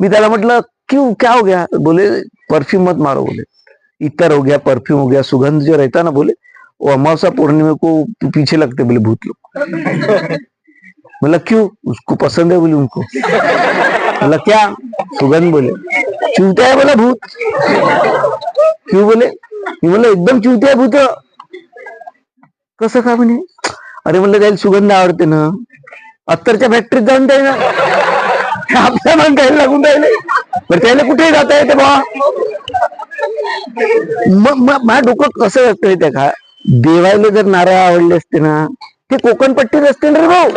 मी त्याला म्हटलं क्यों क्या हो गया? बोले परफ्यूम मत मारो बोले. इतर हो गया परफ्यूम हो गया सुगंध जो रहता ना बोले. वो अमावसा पूर्णिमा को पीछे लगते बोले भूत लोग. बोला क्यों? उसको पसंद है बोले उनको. बोला क्या? सुगंध बोले. चूते है बोला भूत. क्यों? बोले. मी एकदम चूते है भूत. कसं का म्हणे? अरे म्हणलं त्याला सुगंध आवडते ना. अत्तरच्या फॅक्टरीत जाऊन जाईल ना. आपल्या मन त्याला लागून राहिले पण त्याला कुठेही जाता येते बा मग माझ्या डोकं कसं असतं माहितीये का? देवायला जर नारळ आवडले असते ना ते कोकण पट्टीत असते ना रे भाऊ.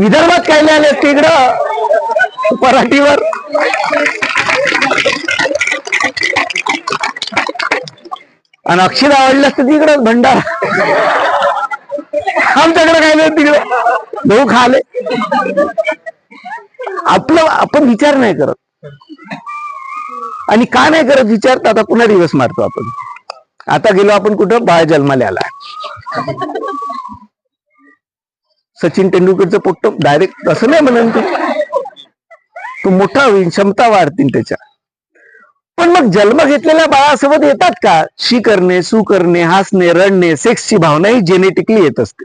विदर्भात काय आले असते इकडं? पराठीवर. आणि अक्षर आवडलं असतं तिकडं भंडार. आमच्याकडे काय नाही तिकडे. भाऊ खाले. आपलं आपण विचार नाही करत. आणि का नाही करत विचार तर आता पुन्हा दिवस मारतो आपण. आता गेलो आपण कुठं? बाळ जन्माला आला. सचिन तेंडुलकरचं पोट्ट डायरेक्ट असं नाही म्हणून तू. तो मोठा होईल क्षमता वाढतील त्याच्या. पण मग जन्म घेतलेल्या बाळासोबत येतात का? शी करणे सू करणे हसणे रडणे सेक्सची भावना ही जेनेटिकली येत असते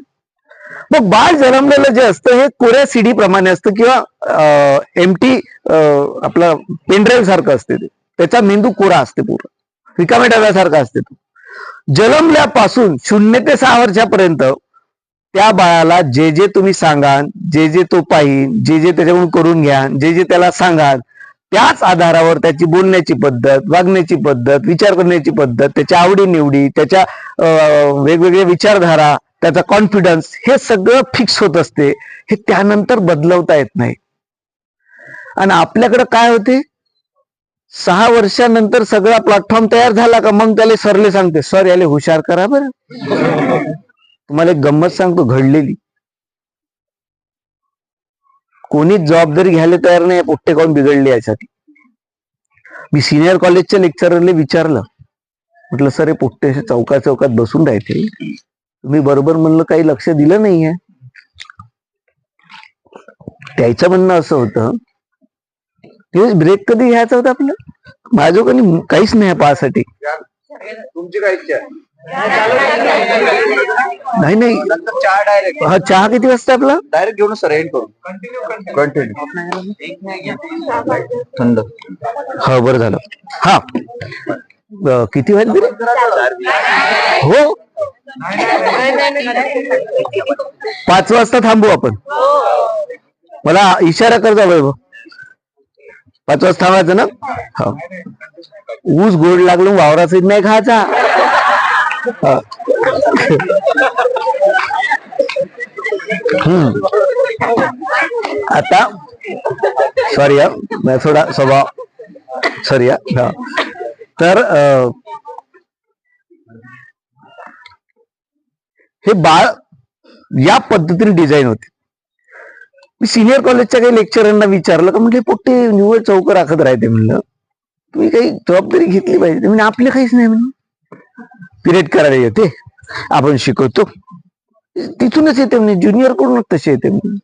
मग बाळ जन्मलेलं जे असतं हे कोऱ्या सीडी प्रमाणे असतं किंवा एमटी आपला आपलं पेनड्राईव्ह सारखं असते ते. त्याचा मेंदू कोरा असते पूर्ण. रिकाम्या डब्यासारखा असते तो. जन्मल्यापासून शून्य ते सहा वर्षापर्यंत त्या बाळाला जे जे तुम्ही सांगाल जे जे तो पाहिन जे जे त्याच्याकडून करून घ्या जे जे त्याला सांगाल त्याच आधारावर त्याची बोलण्याची पद्धत वागण्याची पद्धत विचार करण्याची पद्धत त्याच्या आवडी निवडी त्याच्या वेगवेगळ्या विचारधारा त्याचा कॉन्फिडन्स हे सगळं फिक्स होत असते. हे त्यानंतर बदलवता येत नाही. आणि आपल्याकडे काय होते? सहा वर्षानंतर सगळा प्लॅटफॉर्म तयार झाला का मग त्याला सरले सांगते सर याले हुशार करा बरं. तुम्हाला एक गंमत सांगतो घडलेली. कोणीच जबाबदारी घ्यायला तयार नाही पोट्टे काऊन बिघडले यासाठी मी सिनियर कॉलेजच्या लेक्चरला विचारलं. म्हटलं सर हे पोट्टे असे चौका चौकात बसून राहते तुम्ही बरोबर म्हणलं काही लक्ष दिलं नाहीये. त्याचं म्हणणं असं होतं ब्रेक कधी घ्यायचा होता आपलं? माझं कधी काहीच नाही पाहासाठी. तुमची काय इच्छा? आहे नाही नाही. नंतर चहा डायरेक्ट हा चहा किती वाजता आपला? डायरेक्ट घेऊन सर एंड करू कंटिन्यू थंड. हा बरं झालं. हा. किती वाजले रे? हो. पाच वाजता थांबू आपण. मला इशारा करता वैभव. पाच वाजता थांबायचं ना? हा. ऊस गोड लागलो वावराचं नाही खायचा. हा. हम्म. आता सॉरी हा. थोडा स्वभाव सॉरी हा. तर हे बाळ या पद्धतीने डिझाईन होते. मी सिनियर कॉलेजच्या काही लेक्चरांना विचारलं का म्हणजे पोट्टे निव्वळ चौक राखत राहते म्हणलं. तुम्ही काही जबाबदारी घेतली पाहिजे. म्हणजे आपले काहीच नाही म्हणून. पिरियड करायला येते. आपण शिकवतो. तिथूनच येते म्हणजे ज्युनियर कडूनच तसे येते म्हणे.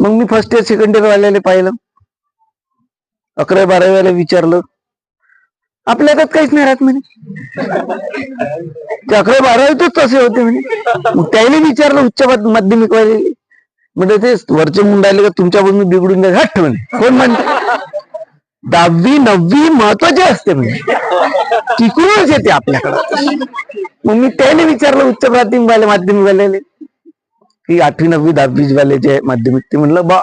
मग मी फर्स्ट इयर सेकंड इयर वाल्याला पाहिलं. अकरावी बारावीला विचारलं. आपल्या काहीच नाही राहत म्हणे. ते बारावीतच तसे होते म्हणे. मग त्याने विचारलं उच्च माध्यमिक वाले म्हणजे ते वरचे मुंडाले का तुमच्या बिघडून जाईल. हट्ट म्हणे. कोण म्हणते? दहावी नववी महत्वाची असते म्हणजे टिकूनच येते आपल्याकडं. मग मी त्याने विचारलं उच्च प्राथमिक वाले माध्यमिक वाल्याने की आठवी नववी दहावी वाले जे आहे माध्यमिक ते म्हणलं बा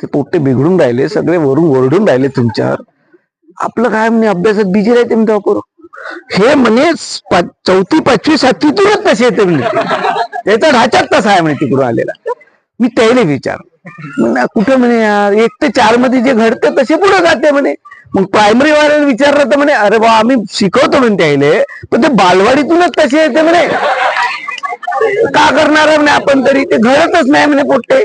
ते पोट्टे बिघडून राहिले सगळे वरून ओरडून राहिले तुमच्यावर. आपलं काय म्हणे अभ्यासात बिझी राहते म्हणते वापर हे म्हणे पा- चौथी पाचवी सातवीतूनच तसे येते म्हणे. त्याचा ढाच्यात तसा आहे म्हणे तिकडून आलेला. मी त्याला विचार म्हणे, कुठं म्हणे यार एक ते चारमध्ये जे घडतं तसे पुढे जाते म्हणे. मग प्रायमरी वाल्याला विचारलं तर म्हणे अरे बा आम्ही शिकवतो म्हणे त्याले पण ते बालवाडीतूनच तसे येते म्हणे. का करणार नाही म्हणे? आपण तरी ते घडतच नाही म्हणे पोट्टे.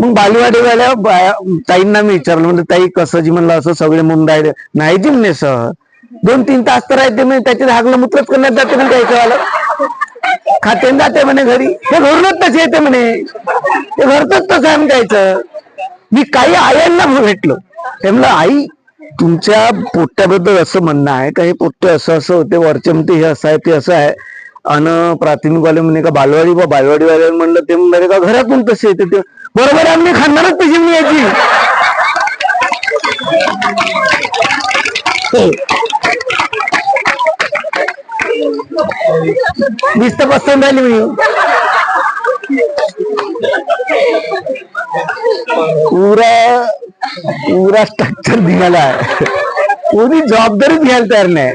मग बालवाडीवाल्या बाया ताईंना मी विचारलं म्हणजे ताई कसं जी म्हणलं असं सगळे म्हणून राहिले नाही जी म्हणे सर. दोन तीन तास तर राहते म्हणे त्याचे धागलं मुत्रच करण्यात जाते म्हणजे त्याच्यावाला खाते जाते म्हणे घरी. हे घरूनच तसे येते म्हणे. ते घरतच तसं आहे म्हणे मी काही आयांना भेटलो. ते म्हणलं आई तुमच्या पोट्याबद्दल असं म्हणणं आहे का? हे पोट्टे असं असं होते वरचे म्हणते हे असं आहे ते असं आहे. आणि प्राथमिक वाले म्हणे का बालवाडी बा बालवाडी वाले म्हणलं ते म्हणले का घरातून तसे येते ते? बरोबर आम्ही खाणारच तशी मी याची. नुसतं पसंत राहिली मी पुरा पुरा स्ट्रक्चर निघाला. आहे कोणी जबाबदारी घ्यायला तयार नाही.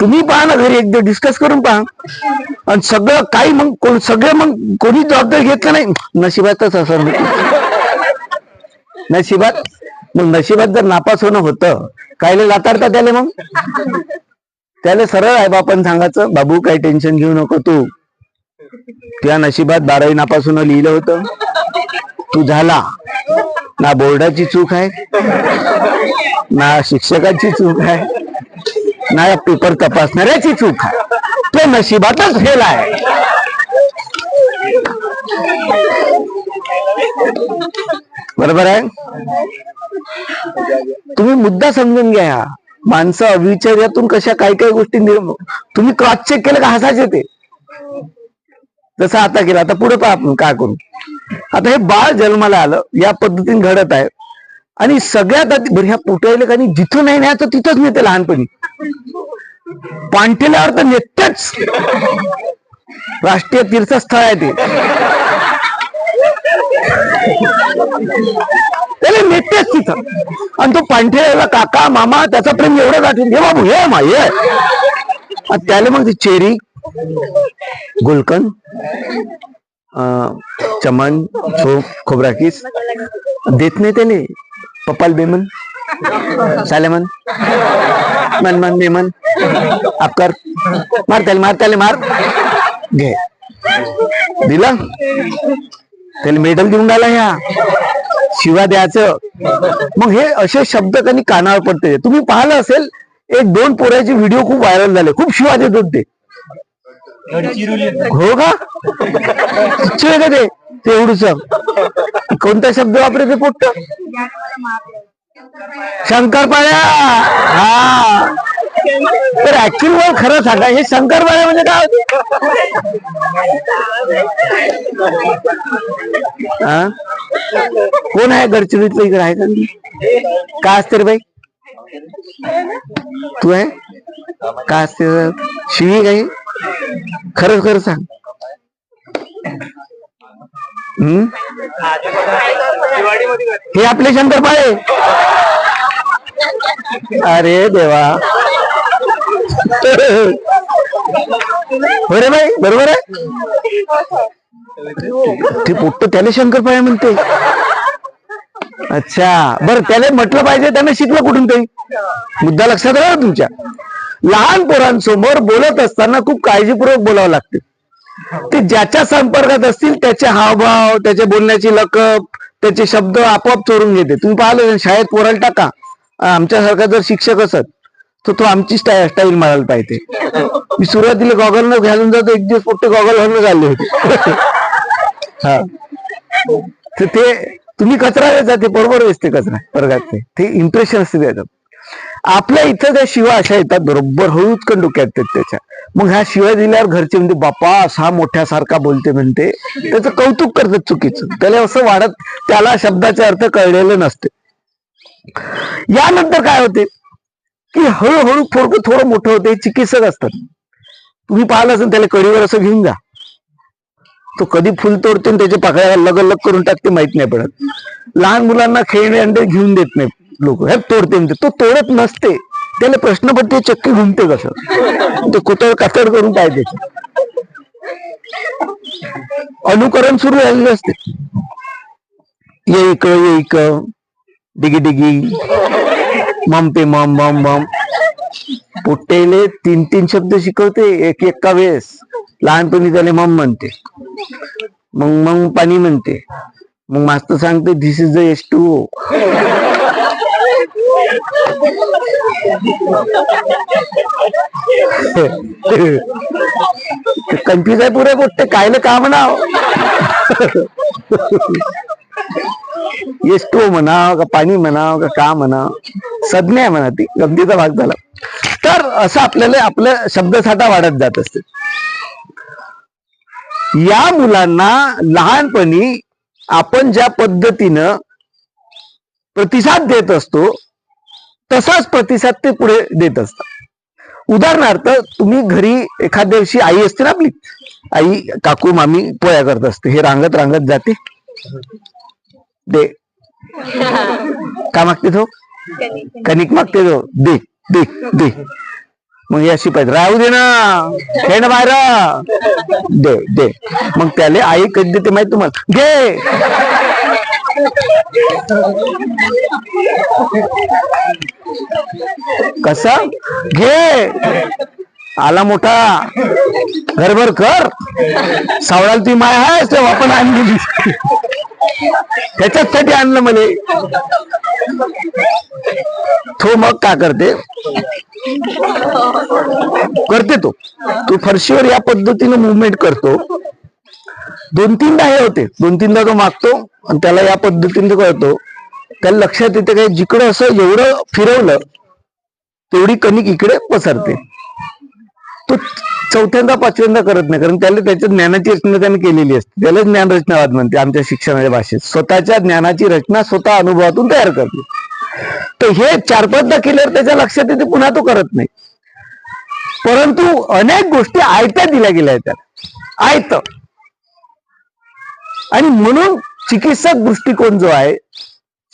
तुम्ही पहा ना घरी एकदा डिस्कस करून पहा. आणि सगळं काही मग कोण सगळं मग कोणी जबाबदारी घेतलं नाही नशिबातच असं नशिबात मग नशिबात जर नापास होणं होतं कायले लातारता त्याला मग? त्याला सरळ आहे बापन सांगायचं बाबू काही टेन्शन घेऊ नको तू. त्या नशिबात बारावी नापासून लिहिलं होतं. तू झाला. ना बोर्डाची चूक आहे ना शिक्षकाची चूक आहे ना या पेपर तपासणाऱ्याची चूक आहे. तो नशिबातच फेल आहे. बरोबर आहे? तुम्ही मुद्दा समजून घ्या माणसं अविचार्यातून कशा काही काही गोष्टी तुम्ही क्रॉस चेक केलं का हसायचे ते? जसं आता केलं आता पुढे पहा आपण काय करू. आता हे बाळ जन्माला आलं या पद्धतीने घडत आहे. आणि सगळ्यात आधी बरं ह्या पुटायला आणि जिथं नाही न्यायचं तिथंच नेते लहानपणी. पांठेल्यावर तर नेतेच. राष्ट्रीय तीर्थस्थळ आहे ते. त्याला नेतेच तिथं. आणि तो पांठेला काका मामा त्याचा प्रेम एवढं गाठून घे बाबू हे मा हे. त्याला मग ती चेरी गुलकंद अं, चमन छोप खोबराकीस देत नाही त्याने पप्पाल बेमन सालेमन मन मन बेमन आपकर मार त्याला मार त्याला मार घे दिला त्याला मेडल देऊन राहिला ह्या शिवा द्यायचं मग हे असे शब्द त्यांनी कानावर पडते तुम्ही पाहिलं असेल एक दोन पोऱ्याचे व्हिडिओ खूप व्हायरल झाले खूप शिवा देत होते हो का? तुच्छ आहे का ते? ते एवढूच कोणता शब्द वापरायचे पोट्ट? शंकरपाळ्या. हा. तर ऍक्च्युअल वर खरं सांगा हे शंकरपाळ्या म्हणजे काय होते? हा? कोण आहे गडचिरोलीतलं इकडे? आहे का? काय असते रे बाई? तू आहे काय असते शिवी काही? खरंच खरं सांग. हम्म? हे आपले शंकरपाळे. अरे देवा. हो बरे बाई बरोबर आहे? ते पोट्ट त्याला शंकरपाळे म्हणते. अच्छा. बर त्याला म्हटलं पाहिजे त्याने शिकलं कुठून ते मुद्दा लक्षात राहा तुमच्या? लहान पोरांसमोर बोलत असताना खूप काळजीपूर्वक बोलावं लागते. ते ज्याच्या संपर्कात असतील त्याचे हावभाव त्याच्या बोलण्याची लकप त्याचे शब्द आपोआप चोरून घेते. तुम्ही पाहिलं शाळेत पोराला टाका. आमच्यासारखा जर शिक्षक असत तर तो आमची स्टाईल स्टाईल मारायला पाहिजे. मी सुरुवातीला गॉगल न घालून जातो एक दिवस फक्त गॉगल घालून घालले होते. हा. तर ते तुम्ही कचरा द्यायचा ते बरोबर असते कचरा वर्गात ते. इम्प्रेशन असते त्याच्यात. आपल्या इथं त्या शिवा अशा येतात बरोबर हळूचकन डोक्यात त्याच्या. मग ह्या शिवाय दिल्यावर घरचे म्हणते बापा असा मोठ्यासारखा बोलते म्हणते. त्याचं कौतुक करतात चुकीचं. त्याला असं वाढत त्याला शब्दाचे अर्थ कळलेले नसते. यानंतर काय होते? की हळूहळू थोडं थोडं मोठं होते चिकित्सक असतात. तुम्ही पाहिलं असेल त्याला कडीवर असं घेऊन जा. तो कधी फुल तोडतो त्याच्या पाकळ्या लगलग करून टाकते माहीत नाही पडत. लहान मुलांना खेळणे अंडे घेऊन देत नाही. लोक. हे तोडते म्हणते तो तोडत नसते. त्याला प्रश्न पडते चक्की घुमते कसं ते कुतळ कातड करून पाहिजे. अनुकरण सुरू झालेलं असते ये इक ये इक डिगी डिगी. मम पे मम मम मम. पोट्टेले तीन तीन शब्द शिकवते एक एका वेळेस. लहानपणी त्याला मम म्हणते. मग मग पाणी म्हणते. मग मास्तर सांगते this is the S two confuse आहे पुरे मोठे काय ना का म्हणाव हो. एस्टो म्हणाव का पाणी म्हणाव का का म्हणा संज्ञा म्हणा ती. गमतीचा भाग झाला. तर असं आपल्याला आपलं शब्दसाठा वाढत जात असते. या मुलांना लहानपणी आपण ज्या पद्धतीनं प्रतिसाद देत असतो तसाच प्रतिसाद ते पुढे देत असतात. उदाहरणार्थ तुम्ही घरी एखाद्या दिवशी आई असते ना आपली आई काकू मामी पोळ्या करत असते हे रांगत रांगत जाते. दे. का मागते तो? कणिक मागते तो. दे दे दे. मग ही अशी पाहिजे राहू दे ना. खेळ ना बाहेर. दे दे. मग त्याला आई कधी देते माहिती तुम्हाला? घे. कसा? घे. आला मोठा. घरभर कर. सावळाला ती माय आहे तेव्हा आपण आणली त्याच्याचसाठी आणलं म्हणे. तो मग का करते? करते तो. तू फरशीवर या पद्धतीनं मुवमेंट करतो. दोन तीनदा हे होते. दोन तीनदा तो मागतो आणि त्याला या पद्धतीने कळतो त्याला लक्षात येते काय जिकडं असं एवढं फिरवलं तेवढी कणिक इकडे पसरते. तो चौथ्यांदा पाचव्यांदा करत नाही. कारण त्याला त्याच्या ज्ञानाची रचना त्याने केलेली असते. त्याला ज्ञान रचनावाद म्हणते आमच्या शिक्षणाच्या भाषेत. स्वतःच्या ज्ञानाची रचना स्वतः अनुभवातून तयार करते. तर हे चार पाचदा केल्यावर त्याच्या लक्षात येते पुन्हा तो करत नाही. परंतु अनेक गोष्टी आयत्या दिल्या गेल्या आहेत आयत. आणि म्हणून चिकित्सक दृष्टिकोन जो आहे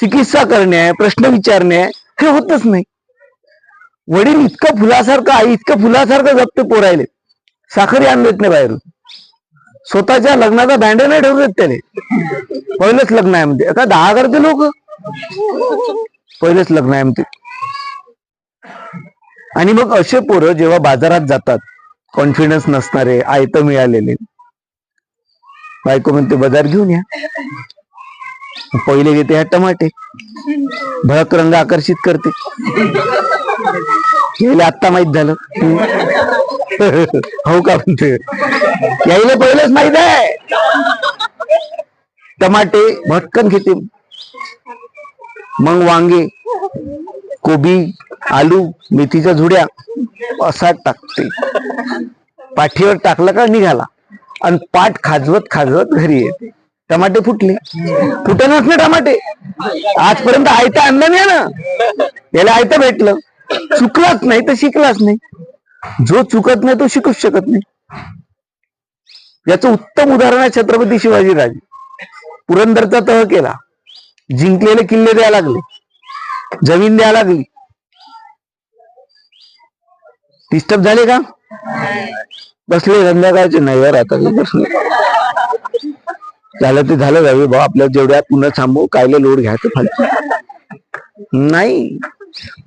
चिकित्सा करणे आहे प्रश्न विचारणे आहे हे होतच नाही. वडील इतकं फुलासारखं आई इतकं फुलासारखं जपते पोरायले साखरी आणलेत नाही बाहेरून. स्वतःच्या लग्नाचा बँड नाही ठेवलेत त्याने पहिलंच लग्न आहे म्हणते. आता दहा करते लोक. पहिलंच लग्न आहे म्हणते. आणि मग असे पोरं जेव्हा बाजारात जातात कॉन्फिडन्स नसणारे आयत मिळालेले. बायको म्हणते बाजार घेऊन या. पहिले घेते ह्या टमाटे. भळक रंग आकर्षित करते. यायला आत्ता माहीत झालं. हो का म्हणते? यायला पहिलेच माहीत आहे. टमाटे भटकन घेते. मग वांगे कोबी आलू मेथीच्या झुड्या असा टाकते. पाठीवर टाकलं का निघाला. आणि पाठ खाजवत खाजवत घरी येते. टमाटे फुटले. फुटनच ना टमाटे. आजपर्यंत आयतं आणलं नाही ना. याला आयतं भेटलं. चुकलाच नाही तर शिकलाच नाही. जो चुकत नाही तो शिकूच शकत नाही. याचं उत्तम उदाहरण आहे छत्रपती शिवाजीराजे पुरंदरचा तह केला. जिंकलेले किल्ले द्यायला लागले. जमीन द्यायला लागली. डिस्टर्ब झाले का? बसले संध्याकाळचे नाही हो, यार आता बसले. झालं ते झालं जावे भाऊ आपल्या जेवढ्या पुन्हा थांबू कायले लोड घ्यायचं फालतू. नाही.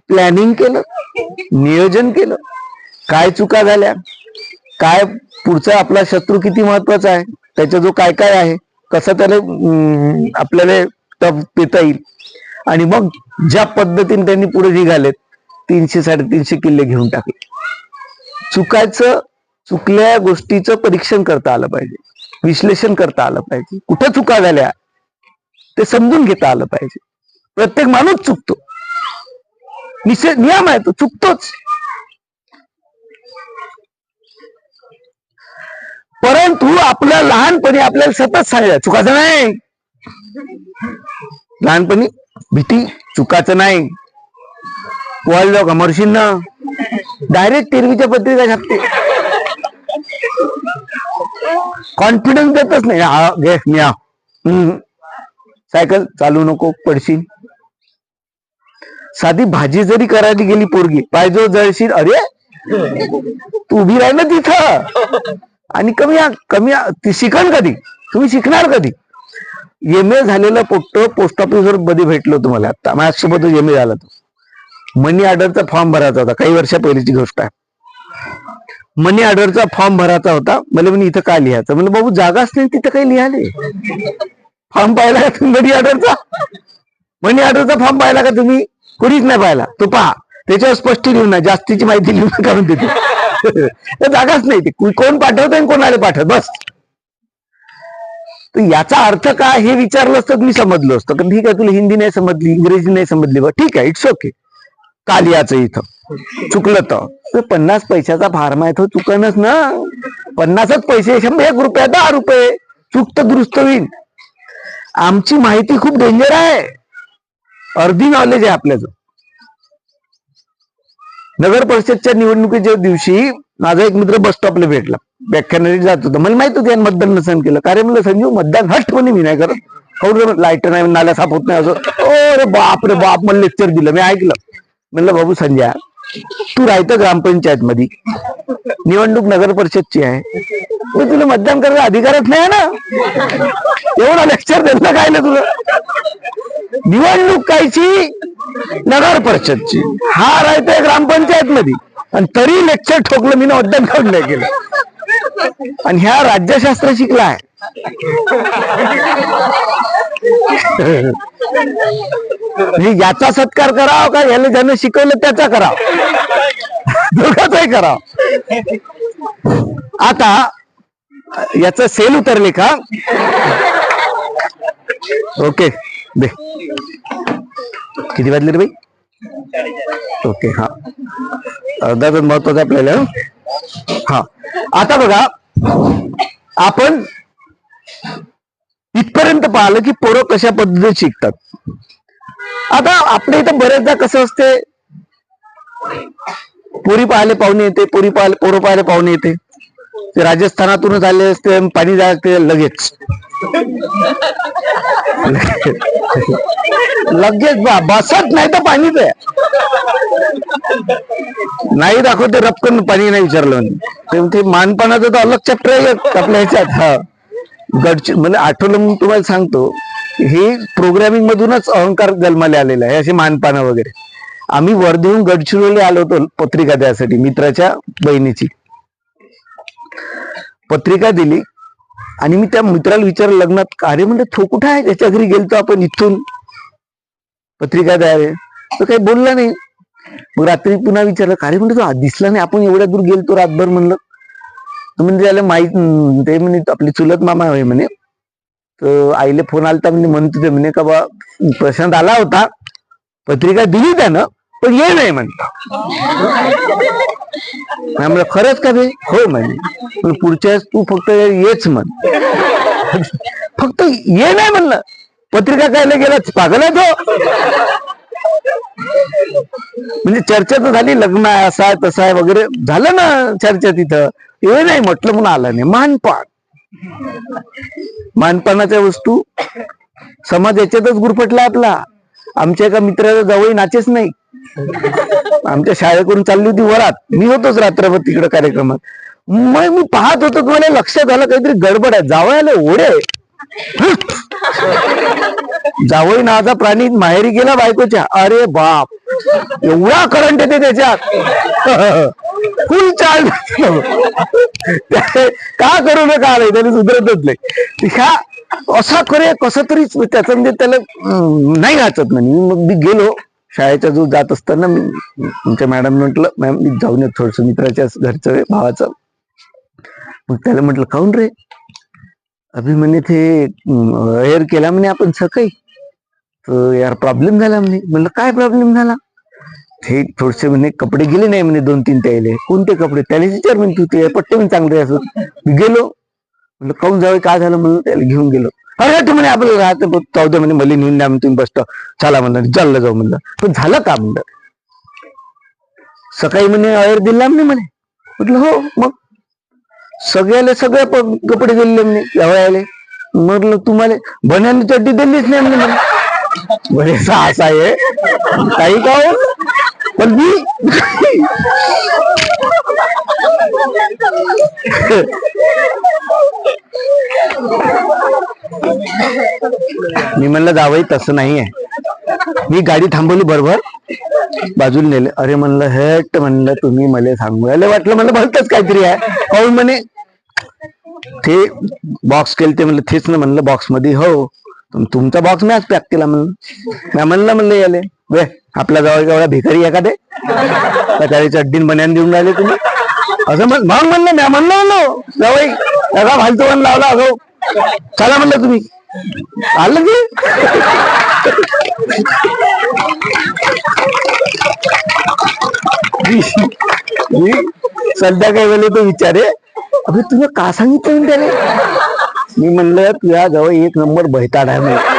प्लॅनिंग केलं नियोजन केलं. काय चुका झाल्या? काय पुढचा आपला शत्रू किती महत्त्वाचा आहे? त्याचा जो काय काय आहे? कसं त्याला अं, आपल्याला टप पेता येईल? आणि मग ज्या पद्धतीने त्यांनी पुढे निघालेत तीनशे साडेतीनशे किल्ले घेऊन टाकले. चुकायचं चुकल्या गोष्टीचं परीक्षण करता आलं पाहिजे. विश्लेषण करता आलं पाहिजे. कुठं चुका झाल्या ते समजून घेता आलं पाहिजे. प्रत्येक माणूस चुकतो. निषेध नियम आहे तो चुकतोच. परंतु आपल्या लहानपणी आपल्याला सतत सांगितलं चुकाचं नाही. लहानपणी भीती चुकाचं नाही. पोहायला जाऊ का मरशील ना? डायरेक्ट तेरवीच्या पत्रिका छापते. कॉन्फिडन्स देतच नाही. हा घे मी हा. सायकल चालू नको पडशील. साधी भाजी जरी करायला गेली पोरगी पायजो जळशील अरे तू उभी राही ना तिथं. आणि कमी कमी ती शिकण कधी? तुम्ही शिकणार कधी? एम ए झालेलं पोस्ट पोस्ट ऑफिसवर मध्ये भेटलो तुम्हाला. आता माझ्यासोबतच एम ए झाला तो. मनी ऑर्डरचा फॉर्म भरायचा होता. काही वर्षा पहिलीची गोष्ट आहे. मनी ऑर्डरचा फॉर्म भरायचा होता. मला म्हणे इथं काय लिहायचं? म्हणजे बाबू जागाच नाही तिथं काही लिहाले फॉर्म पाहिला का तुम्ही मनी ऑर्डरचा मनी ऑर्डरचा फॉर्म पाहिला का तुम्ही? कुणीच नाही पाहिला. तो पहा त्याच्यावर स्पष्ट लिहून ना जास्तीची माहिती लिहून काढून देते जागाच नाही ते. कोण पाठवत आणि कोणाला पाठवत? बस. तर याचा अर्थ काय हे विचारलं असतं मी समजलो असतं. पण ठीक आहे तुला हिंदी नाही समजली इंग्रजी नाही समजली. बा ठीक आहे इट्स ओके काल याचं इथं. चुकलं तर. पन्नास पैशाचा फार्म आहे तो चुकणच ना. पन्नासच पैसे शंभर एक रुपया दहा रुपये. चुकत दुरुस्त होईल. आमची माहिती खूप डेंजर आहे. अर्धी नॉलेज आहे आपल्याचं. नगर परिषदच्या निवडणुकीच्या दिवशी माझा एक मित्र बस स्टॉपला भेटला. व्याख्यानाने जात होता. मला माहीत होतं मतदान नसन केलं. कारण म्हणलं संजीव मतदान हटपणे मी नाही करत. लाइट नाही नाल्या साफ होत नाही असं. ओ रे बाप रे बाप मला लेक्चर दिलं. मी ऐकलं. म्हणलं बाबू संजय तू राहतं ग्रामपंचायत मध्ये निवडणूक नगर परिषदची आहे. मी तुला मतदान करायला अधिकारच नाही ना. एवढा लेक्चर दिलं काय ना तुला? निवडणूक कायची? नगर परिषदची. हा राहतोय ग्रामपंचायत मध्ये आणि तरी लेक्चर ठोकलं मी मतदान करून नाही केलं. आणि ह्या राज्यशास्त्र शिकला आहे याचा सत्कार करावा का? याला ज्यानं शिकवलं त्याचा करावा. दोघाचाही करावा. आता याच सेल उतरले का? ओके दे. किती वाजले रे बाई? ओके हा. अर्धा तास महत्त्वाचा आपल्याला हा. आता बघा आपण इथपर्यंत पाहिलं की पोरं कशा पद्धतीने शिकतात. आता आपल्या इथं बरेचदा कसं असते पोरी पाहायला पाहुणे येते पोरी पाहायला पोरं पाहायला पाहुणे येते. ते राजस्थानातूनच आले असते पाणी जाते लगेच. लगेच बा बसत नाही तर पाणीच आहे नाही दाखवते रपकन पाणी नाही विचारलं. ते मानपणाचं मानपानाचं तर अलग चॅप्टर आहे आपल्या ह्याच्यात. हा. गडची म्हणजे आठवलं म्हणून तुम्हाला सांगतो हे प्रोग्रामिंग मधूनच अहंकार जन्माला आलेला आहे असे मानपानं वगैरे. आम्ही वर्धेहून गडचिरोली आलो होतो पत्रिका द्यासाठी मित्राच्या बहिणीची. पत्रिका दिली आणि मी त्या मित्राला विचारलं लग्नात अरे म्हणलं तो कुठं आहे? त्याच्या घरी गेलतो आपण इथून. पत्रिका द्यावे तर काही बोलला नाही. मग रात्री पुन्हा विचारलं अरे म्हणलं तो दिसला नाही आपण एवढ्या दूर गेलतो रातभर म्हणलं. म्हणजे त्याला माहीत ते म्हणे आपले चुलत मामा आहे म्हणे. तर आईले फोन आलता म्हणजे म्हणत होते म्हणे का बा प्रशांत आला होता. पत्रिका दिली त्यानं पण ये नाही म्हणता. म्हणलं खरंच का बे? हो म्हणे. पण पुढच्या वेळेस तू फक्त येच म्हण. फक्त ये नाही म्हणलं. पत्रिका कायला गेला पागल आहे तो. म्हणजे चर्चा तर झाली लग्न आहे असा आहे तसा आहे वगैरे. झालं ना चर्चा तिथं. हे नाही म्हटलं म्हणून आलं नाही. मानपान. मानपानाच्या वस्तू समाज याच्यातच गुरफटला आपला. आमच्या एका मित्राचा जवळ नाचेच नाही. आमच्या शाळेकडून चालली होती वरात. मी होतोच रात्रभर तिकडे कार्यक्रमात. मग मी पाहत होतो की मला लक्षात आलं काहीतरी गडबड आहे. जावयाला ओढे. जावई नावाचा प्राणी माहेरी गेला बायकोच्या. अरे बाप. एवढा करंट येते त्याच्यात. फुल चार्ज का करू नका आलाय त्याने सुधरतच नाही. ह्या असा करे कसा तरी त्याचं म्हणजे त्याला नाही वाचत नाही मग मी गेलो शाळेच्या जो जात असताना मी तुमच्या मॅडम म्हटलं मॅम मी जाऊन येत थोडस मित्राच्या घरचं भावाचं. मग त्याला म्हटलं काऊन रे? अभि म्हणे ते एअर केला म्हणे आपण सकाळी. तर यार प्रॉब्लेम झाला म्हणे. म्हणलं काय प्रॉब्लेम झाला? हे थोडेसे म्हणे कपडे गेले नाही म्हणे दोन तीन त्याले कोणते कपडे? त्याला विचार म्हणते तू ते पट्टे पण चांगले असत मी गेलो. म्हणलं काऊन जावे काय झालं म्हणलं त्याला घेऊन गेलो. अरे तू म्हणे आपल्याला राहतं चौदा म्हणे मला नेऊन द्या तुम्ही बसतो चला म्हणलं चाललं जाऊ म्हणलं. पण झालं का म्हणलं? सकाळी म्हणे अयर दिला म्हणे म्हणे. म्हटलं हो मग? सगळ्याला सगळे कपडे दिले म्हणे यावयाले म्हटलं तुम्हाला बन्याने चड्डी दिलीच नाही म्हणे म्हणे. असा आहे. काही का हो? पण मी मी म्हणलं जावई तसं नाही आहे मी गाडी थांबवली बरोबर. बाजूला नेले. अरे म्हणलं हट म्हणलं तुम्ही मला सांगू. यायला वाटलं म्हणलं भलतच काहीतरी आहे. पाहून म्हणे ते बॉक्स केले ते म्हणलं तेच ना म्हणलं बॉक्समध्ये हो. तुमचा बॉक्स मॅच पॅक केला म्हणलं. मी म्हणलं म्हणलं याले वे आपल्या जवळ एवढा भिकारी एखादे त्याची चड्डीन बन्यान देऊन राहिले तुम्ही? असं म्हण मग म्हणलं मी म्हणलं म्हणलो जवळ एका फालतो पण लावला अगो चला म्हणलं तुम्ही. आलं की? सध्या काय झालं तो विचारे. अभि तुला का सांगितलं त्याने मी म्हणलं तुझ्या जवळ एक नंबर बहिताड आहे